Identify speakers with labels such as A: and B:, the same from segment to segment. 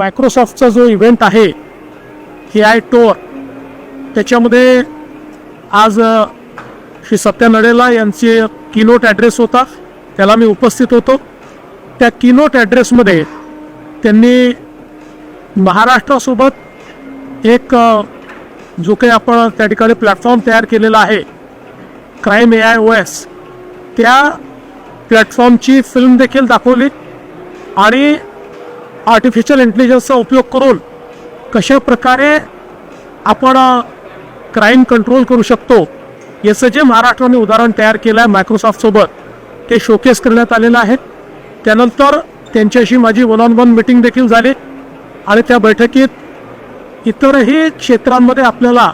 A: मायक्रोसॉफ्टचा जो इव्हेंट आहे ए आय टोअर त्याच्यामध्ये आज श्री सत्या नडेला यांचे किनोट ॲड्रेस होता. त्याला मी उपस्थित होतो. त्या किनोट ॲड्रेसमध्ये त्यांनी महाराष्ट्रासोबत एक जो काही आपण त्या ठिकाणी प्लॅटफॉर्म तयार केलेला आहे crime A I O S त्या प्लॅटफॉर्मची फिल्म देखील दाखवली. आणि आर्टिफिशियल इंटेलिजन्सचा उपयोग करून कशा प्रकारे आपण क्राईम कंट्रोल करू शकतो याचं जे महाराष्ट्राने उदाहरण तयार केलं आहे मायक्रोसॉफ्टसोबत ते शोकेस करण्यात आलेलं आहे. त्यानंतर त्यांच्याशी माझी वन ऑन वन मिटिंग देखील झाली आणि त्या बैठकीत इतरही क्षेत्रांमध्ये आपल्याला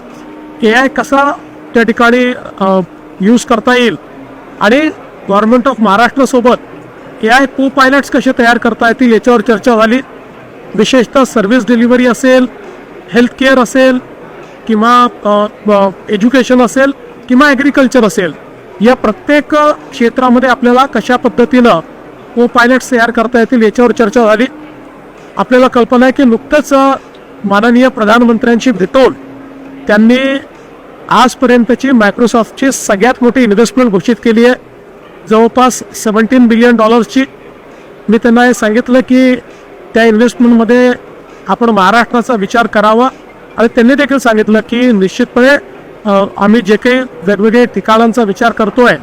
A: ए आय कसा त्या ठिकाणी यूज करता येईल आणि गव्हर्नमेंट ऑफ महाराष्ट्रासोबत ए आय को पायलट्स कसे तयार करता येतील याच्यावर चर्चा झाली. विशेषतः सर्व्हिस डिलिव्हरी असेल हेल्थ केअर असेल किंवा एज्युकेशन असेल किंवा ॲग्रिकल्चर असेल. या प्रत्येक क्षेत्रामध्ये आपल्याला कशा पद्धतीनं को पायलट्स तयार करता येतील याच्यावर चर्चा झाली. आपल्याला कल्पना आहे की नुकतंच माननीय प्रधानमंत्र्यांशी भेटून त्यांनी आजपर्यंतची मायक्रोसॉफ्टची सगळ्यात मोठी इन्व्हेस्टमेंट घोषित केली आहे. जवळपास सेवन्टीन बिलियन डॉलर्सची मी त्यांना हे सांगितलं की त्या इन्व्हेस्टमेंटमध्ये आपण महाराष्ट्राचा विचार करावा. आणि त्यांनी देखील सांगितलं की निश्चितपणे आम्ही जे काही वेगवेगळे ठिकाणांचा विचार करतोय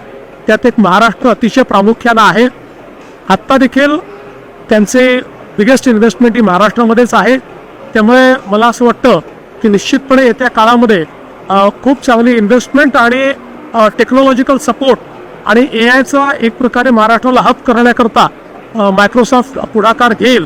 A: त्यात एक महाराष्ट्र अतिशय प्रामुख्यानं आहे. आत्ता देखील त्यांचे बिगेस्ट इन्व्हेस्टमेंट ही महाराष्ट्रामध्येच आहे. त्यामुळे मला असं वाटतं की निश्चितपणे येत्या काळामध्ये खूप चांगली इन्व्हेस्टमेंट आणि टेक्नॉलॉजिकल सपोर्ट आणि ए आयचा एक प्रकारे महाराष्ट्राला हब करण्याकरता मायक्रोसॉफ्ट पुढाकार घेईल.